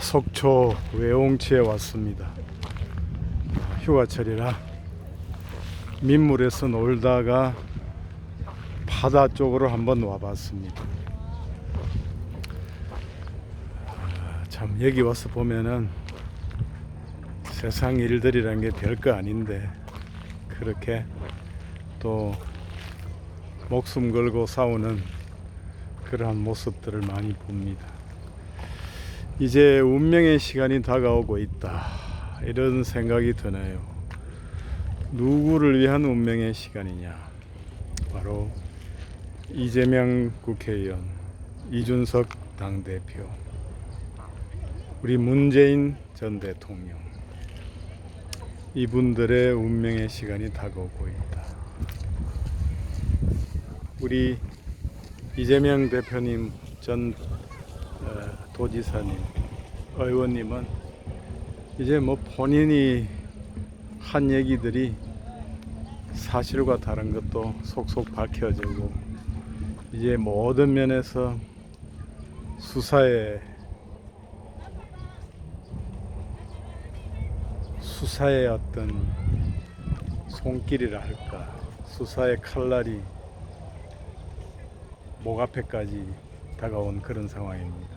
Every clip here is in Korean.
속초 외홍치에 왔습니다. 휴가철이라 민물에서 놀다가 바다 쪽으로 한번 와봤습니다. 아, 참 여기 와서 보면은 세상 일들이란 게 별 거 아닌데 그렇게 또 목숨 걸고 싸우는 그러한 모습들을 많이 봅니다. 이제 운명의 시간이 다가오고 있다. 이런 생각이 드네요. 누구를 위한 운명의 시간이냐? 바로 이재명 국회의원, 이준석 당대표, 우리 문재인 전 대통령. 이분들의 운명의 시간이 다가오고 있다. 우리 이재명 대표님 전 어, 도지사님, 의원님은 이제 뭐 본인이 한 얘기들이 사실과 다른 것도 속속 밝혀지고 이제 모든 면에서 수사에 수사의 어떤 손길이라 할까 수사의 칼날이 목 앞에까지 다가온 그런 상황입니다.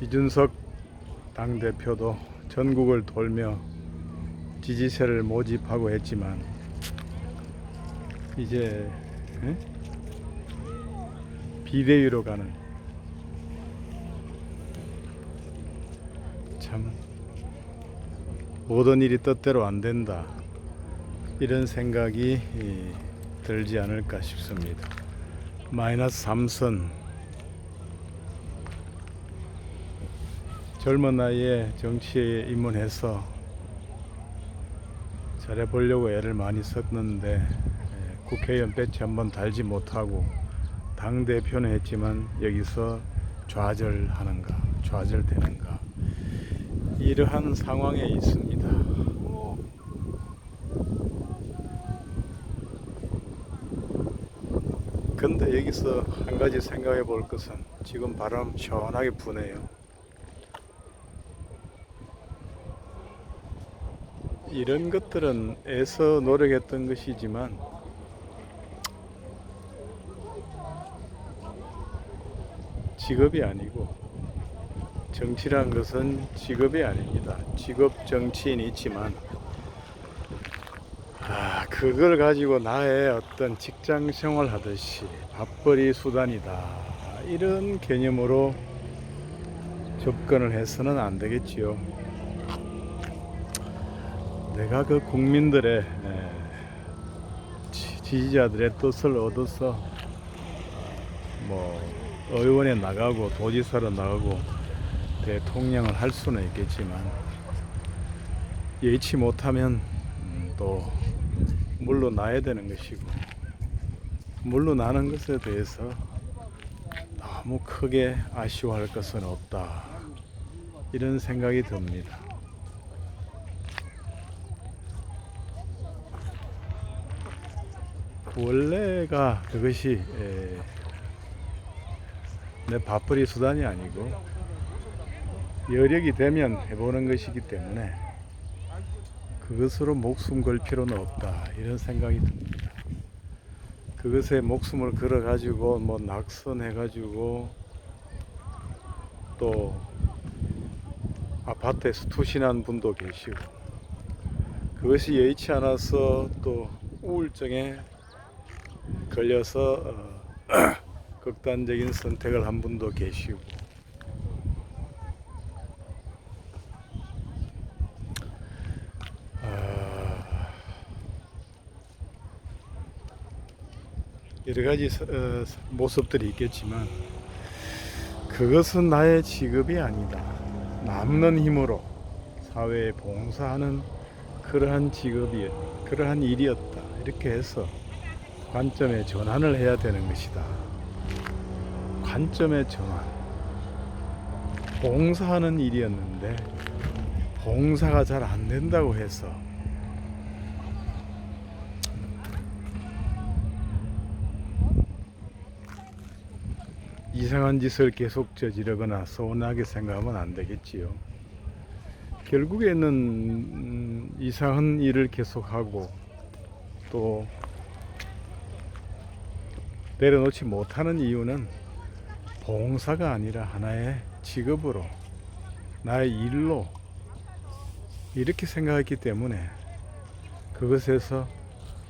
이준석 당대표도 전국을 돌며 지지세를 모집하고 했지만 이제 에? 비대위로 가는 참 모든 일이 뜻대로 안 된다 이런 생각이 이, 들지 않을까 싶습니다. 마이너스 3선 젊은 나이에 정치에 입문해서 잘해보려고 애를 많이 썼는데 예, 국회의원 배치 한번 달지 못하고 당 대표는 했지만 여기서 좌절하는가 좌절되는가 이러한 상황에 있습니다. 근데 여기서 한 가지 생각해 볼 것은 지금 바람 시원하게 부네요. 이런 것들은 애써 노력했던 것이지만 직업이 아니고 정치란 것은 직업이 아닙니다. 직업 정치인이 있지만 아, 그걸 가지고 나의 어떤 직장 생활 하듯이 밥벌이 수단이다. 이런 개념으로 접근을 해서는 안 되겠지요. 내가 그 국민들의 에, 지- 지지자들의 뜻을 얻어서 뭐 의원에 나가고 도지사로 나가고 대통령을 할 수는 있겠지만 예치 못하면 음, 또 물러나야 되는 것이고 물러나는 것에 대해서 너무 크게 아쉬워할 것은 없다 이런 생각이 듭니다. 원래가 그것이 에, 내 밥벌이 수단이 아니고 여력이 되면 해보는 것이기 때문에 그것으로 목숨 걸 필요는 없다 이런 생각이 듭니다. 그것에 목숨을 걸어 가지고 뭐 낙선해 가지고 또 아파트에서 투신한 분도 계시고 그것이 여의치 않아서 또 우울증에 걸려서 어, 극단적인 선택을 한 분도 계시고 아, 여러 가지 서- 어, 모습들이 있겠지만 그것은 나의 직업이 아니다. 남는 힘으로 사회에 봉사하는 그러한 직업이 그러한 일이었다. 이렇게 해서 관점의 전환을 해야 되는 것이다. 관점의 전환. 봉사하는 일이었는데 봉사가 잘 안 된다고 해서 이상한 짓을 계속 저지르거나 서운하게 생각하면 안 되겠지요. 결국에는 음, 이상한 일을 계속하고 또 내려놓지 못하는 이유는 봉사가 아니라 하나의 직업으로 나의 일로 이렇게 생각했기 때문에 그것에서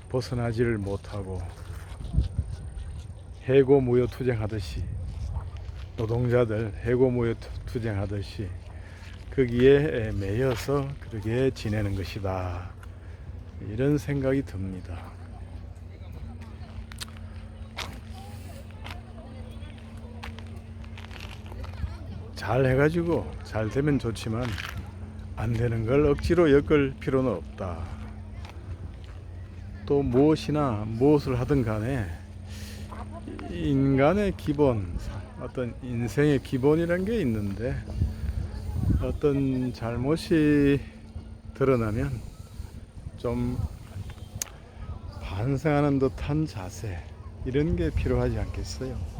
벗어나지를 못하고 해고 무효 투쟁하듯이 노동자들 해고 무효 투- 투쟁하듯이 거기에 매여서 그렇게 지내는 것이다 이런 생각이 듭니다. 잘 해가지고 잘 되면 좋지만 안 되는 걸 억지로 엮을 필요는 없다. 또 무엇이나 무엇을 하든 간에 인간의 기본, 어떤 인생의 기본이란 게 있는데 어떤 잘못이 드러나면 좀 반성하는 듯한 자세 이런 게 필요하지 않겠어요?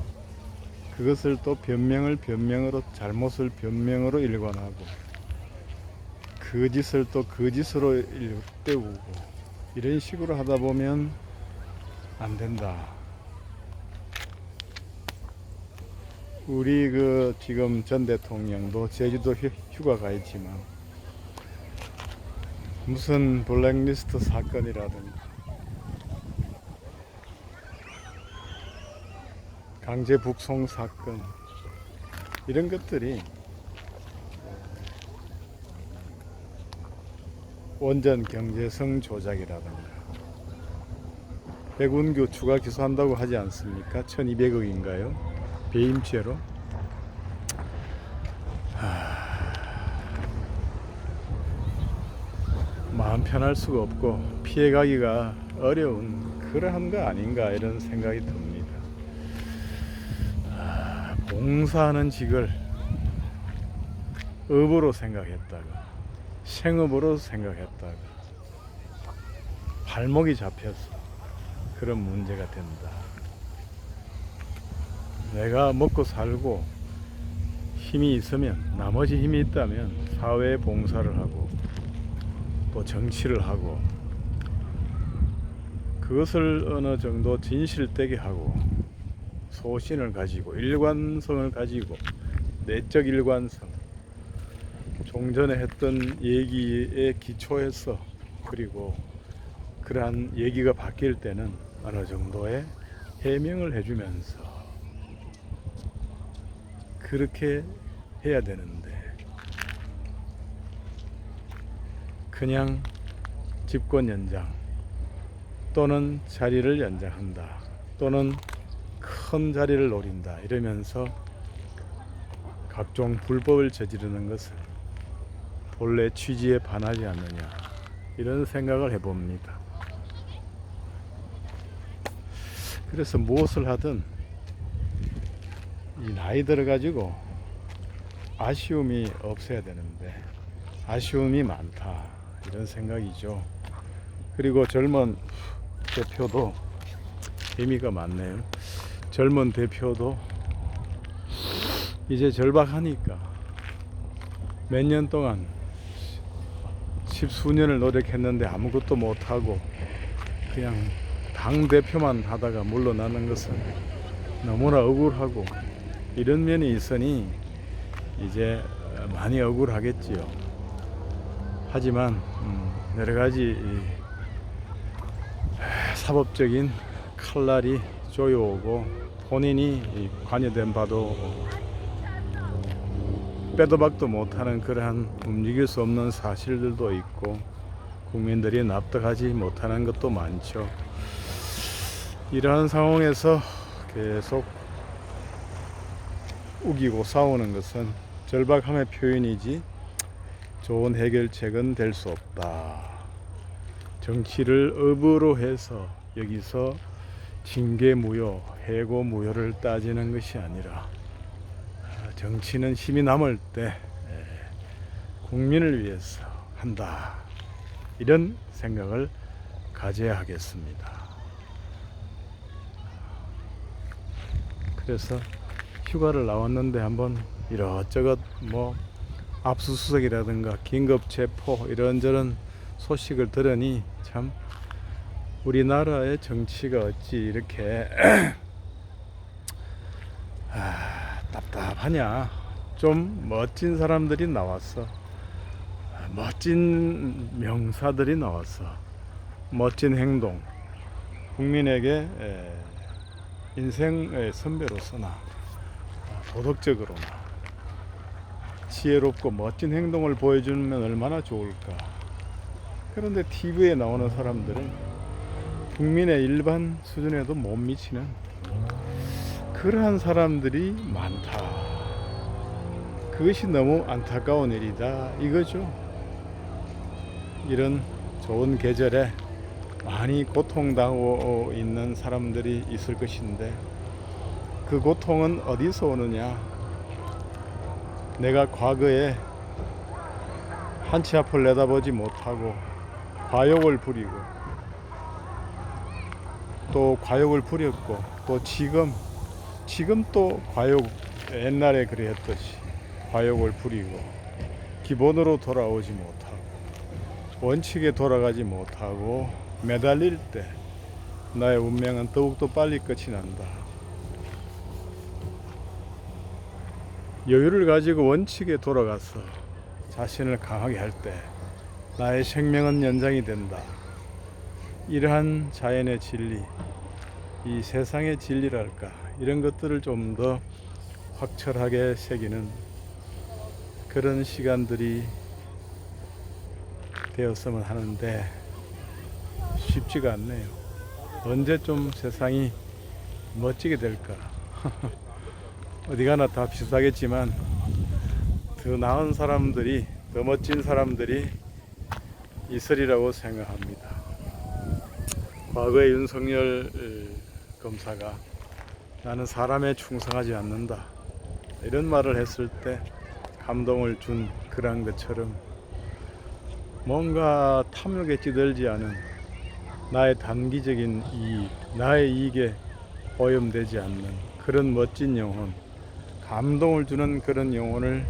그것을 또 변명을 변명으로 잘못을 변명으로 일관하고 그 짓을 또그 짓으로 일때우고 이런 식으로 하다 보면 안 된다. 우리 그 지금 전 대통령도 제주도 휴- 휴가 가 있지만 무슨 블랙리스트 사건이라든가 강제 북송 사건 이런 것들이 원전 경제성 조작이라든가 백운규 추가 기소한다고 하지 않습니까? 1200억인가요? 배임죄로 하... 마음 편할 수가 없고 피해가기가 어려운 그러한 거 아닌가 이런 생각이 듭니다. 아, 봉사하는 직을 업으로 생각했다가 생업으로 생각했다가 발목이 잡혀서 그런 문제가 된다. 내가 먹고 살고 힘이 있으면 나머지 힘이 있다면 사회에 봉사를 하고 또 정치를 하고 그것을 어느 정도 진실되게 하고 소신을 가지고 일관성을 가지고 내적 일관성 종전에 했던 얘기에 기초해서 그리고 그러한 얘기가 바뀔 때는 어느 정도의 해명을 해주면서 그렇게 해야 되는데 그냥 집권 연장 또는 자리를 연장한다 또는 큰 자리를 노린다 이러면서 각종 불법을 저지르는 것은 본래 취지에 반하지 않느냐 이런 생각을 해봅니다. 그래서 무엇을 하든 이 나이 들어 가지고 아쉬움이 없어야 되는데 아쉬움이 많다 이런 생각이죠. 그리고 젊은 대표도 의미가 많네요. 젊은 대표도 이제 절박하니까 몇 년 동안 십수년을 노력했는데 아무것도 못하고 그냥 당 대표만 하다가 물러나는 것은 너무나 억울하고 이런 면이 있으니 이제 많이 억울하겠지요. 하지만 음, 여러 가지 이 사법적인 칼날이 조여오고 본인이 이 관여된 바도 빼도 박도 못하는 그러한 움직일 수 없는 사실들도 있고 국민들이 납득하지 못하는 것도 많죠. 이러한 상황에서 계속 우기고 싸우는 것은 절박함의 표현이지 좋은 해결책은 될 수 없다. 정치를 업으로 해서 여기서 징계무효, 해고 무효를 따지는 것이 아니라 정치는 힘이 남을 때 에, 국민을 위해서 한다. 이런 생각을 가져야 하겠습니다. 그래서 휴가를 나왔는데 한번 이것저것 뭐 압수수색이라든가 긴급 체포 이런저런 소식을 들으니 참 우리나라의 정치가 어찌 이렇게 아, 답답하냐. 좀 멋진 사람들이 나왔어. 멋진 명사들이 나왔어. 멋진 행동. 국민에게 에, 인생의 선배로서나 도덕적으로나 지혜롭고 멋진 행동을 보여주면 얼마나 좋을까. 그런데 TV에 나오는 사람들은 국민의 일반 수준에도 못 미치는 그러한 사람들이 많다. 그것이 너무 안타까운 일이다. 이거죠. 이런 좋은 계절에 많이 고통당하고 있는 사람들이 있을 것인데 그 고통은 어디서 오느냐? 내가 과거에 한치 앞을 내다보지 못하고 과욕을 부리고 또 과욕을 부렸고 또 지금 지금 또 과욕 옛날에 그랬듯이 과욕을 부리고 기본으로 돌아오지 못하고 원칙에 돌아가지 못하고 매달릴 때 나의 운명은 더욱더 빨리 끝이 난다. 여유를 가지고 원칙에 돌아가서 자신을 강하게 할 때 나의 생명은 연장이 된다. 이러한 자연의 진리, 이 세상의 진리랄까 이런 것들을 좀 더 확철하게 새기는 그런 시간들이 되었으면 하는데 쉽지가 않네요. 언제 좀 세상이 멋지게 될까? 어디 가나 다 비슷하겠지만 더 나은 사람들이 더 멋진 사람들이 있으리라고 생각합니다. 과거의 윤석열 어, 검사가 나는 사람에 충성하지 않는다 이런 말을 했을 때 감동을 준 그런 것처럼 뭔가 탐욕에 찌들지 않은 나의 단기적인 이익, 나의 이익에 오염되지 않는 그런 멋진 영혼, 감동을 주는 그런 영혼을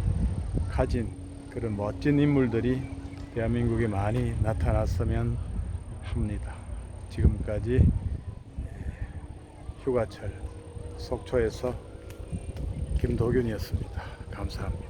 가진 그런 멋진 인물들이 대한민국에 많이 나타났으면 합니다. 지금까지 휴가철 속초에서 김도균이었습니다. 감사합니다.